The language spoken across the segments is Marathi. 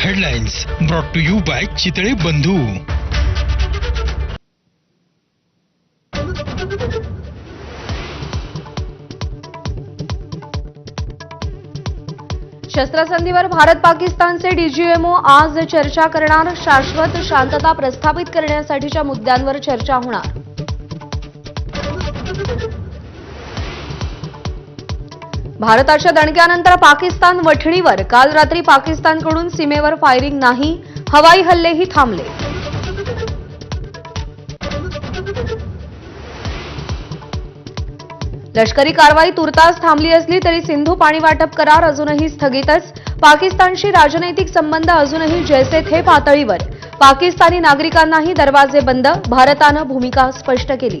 Headlines brought to you by Chitale Bandhu शस्त्रसंधीवर Bharat पाकिस्तानचे डीजीएमओ आज चर्चा करणार शाश्वत शांतता प्रस्थापित करण्यासाठीच्या मुद्द्यांवर चर्चा होणार. भारताच्या दणक्यानंतर पाकिस्तान वठणीवर. काल रात्री पाकिस्तानकडून सीमेवर फायरिंग नाही हवाई हल्लेही थांबले. लष्करी कारवाई तुर्तास थांबली असली तरी सिंधू पाणी वाटप करार अजूनही स्थगितच. पाकिस्तानशी राजनैतिक संबंध अजूनही जैसे थे पातळीवर. पाकिस्तानी नागरिकांनाही दरवाजे बंद भारतानं भूमिका स्पष्ट केली.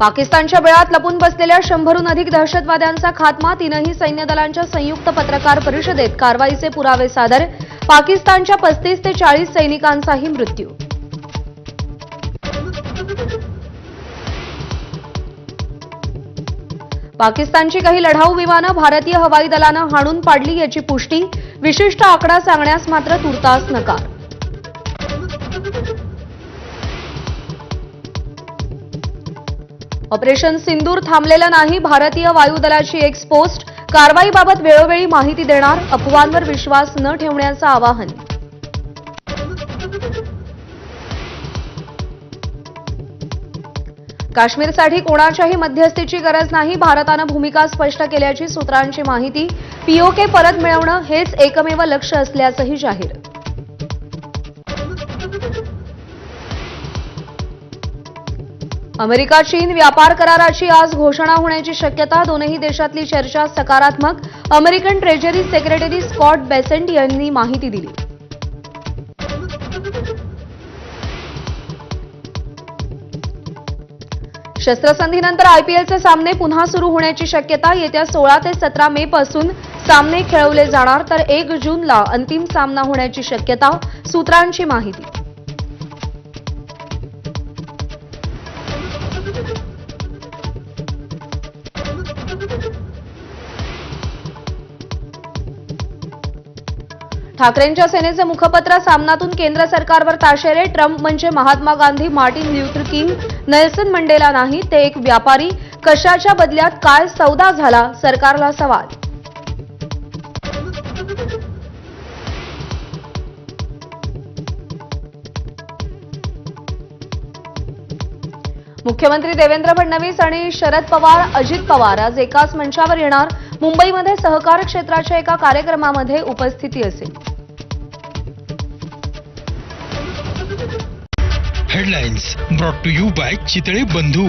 पाकिस्तानच्या बिळात लपून बसलेल्या शंभरहून अधिक दहशतवाद्यांचा खात्मा तीनही सैन्य दलांच्या संयुक्त पत्रकार परिषदेत कारवाईचे पुरावे सादर पाकिस्तानच्या पस्तीस ते चाळीस सैनिकांचाही मृत्यू. पाकिस्तानची काही लढाऊ विमानं भारतीय हवाई दलानं हाणून पाडली याची पुष्टी विशिष्ट आकडा सांगण्यास मात्र तुर्तास नकार. ऑपरेशन सिंदूर थांबलेलं नाही. भारतीय वायुदलाची एक पोस्ट. कारवाईबाबत वेळोवेळी माहिती देणार अफवांवर विश्वास न ठेवण्याचं आवाहन. काश्मीरसाठी कोणाच्याही मध्यस्थीची गरज नाही. भारतानं भूमिका स्पष्ट केल्याची सूत्रांची माहिती. पीओके परत मिळवणं हेच एकमेव लक्ष असल्याचंही जाहीर. अमेरिका चीन व्यापार कराराची आज घोषणा होण्याची शक्यता दोनही देशातली चर्चा सकारात्मक. American treasury secretary Scott Bessent यांनी माहिती दिली. शस्त्रसंधीनंतर आयपीएलचे सामने पुन्हा सुरू होण्याची शक्यता येत्या सोळा ते सतरा मे पासून सामने खेळवले जाणार तर एक जूनला अंतिम सामना होण्याची शक्यता सूत्रांची माहिती. ठाकरेंच्या सेनेचे मुखपत्र सामनातून केंद्र सरकारवर ताशेरे. ट्रम्प म्हणजे Mahatma Gandhi Martin Luther King Nelson Mandela नाही ते एक व्यापारी. कशाच्या बदल्यात काय सौदा झाला? सरकारला सवाल. मुख्यमंत्री देवेंद्र फडणवीस आणि शरद पवार अजित पवार आज एकाच मंचावर येणार. मुंबईमध्ये सहकार क्षेत्राच्या एका कार्यक्रमामध्ये उपस्थिती असेल. Headlines brought to you by Chitale Bandhu.